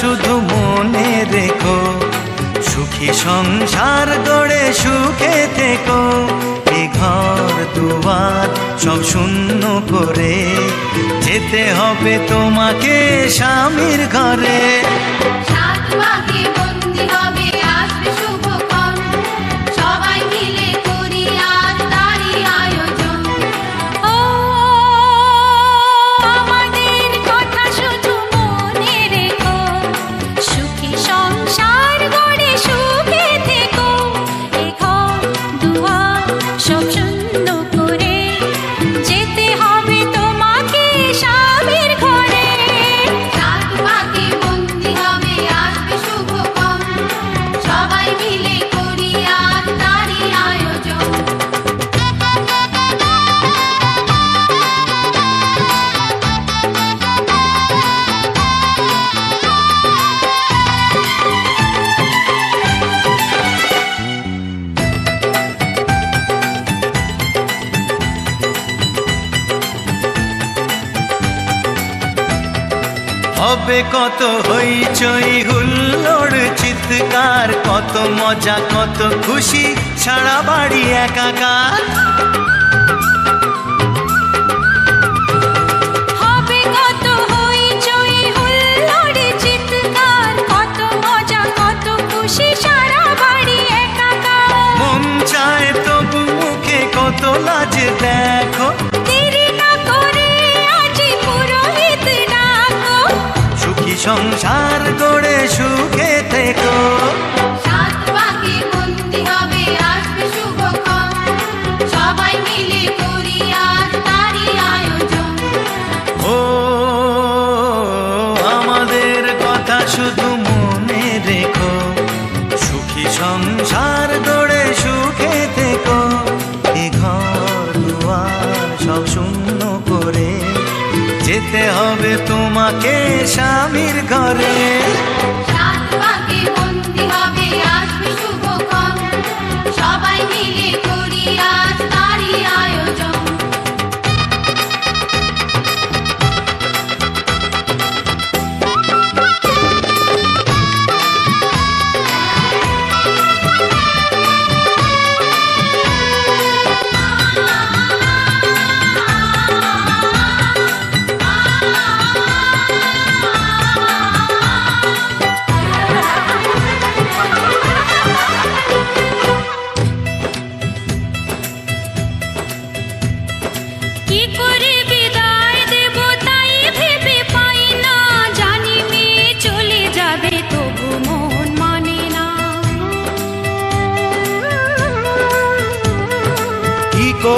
শুধু মনে রেখো, সুখী সংসার গড়ে সুখে থেকো। এ ঘর দুয়ার সব শূন্য করে, যেতে হবে তোমাকে স্বামীর ঘরে। হবে কত হইচই হুল্লোড় চিৎকার কত মজা কত খুশি ছাড়া বাড়ি একাকার। সংসার যেতে হবে তোমাকে স্বামীর ঘরে।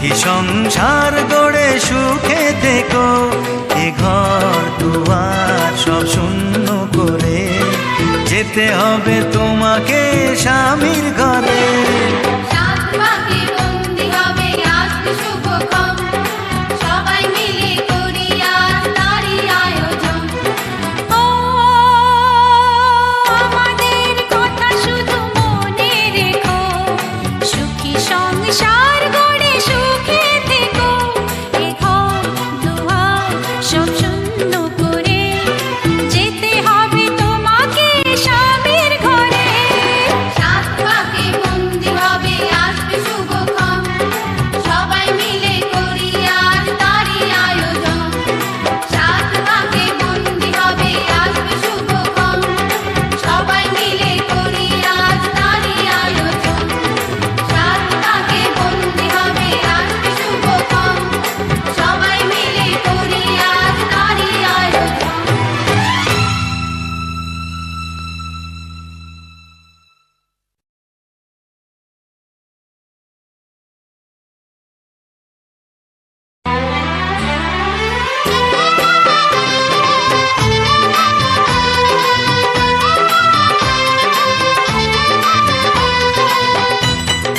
সুখী সংসার গড়ে সুখে দেখো এ ঘর, দুয়ার সব শূন্য করে। যেতে হবে তোমাকে স্বামীর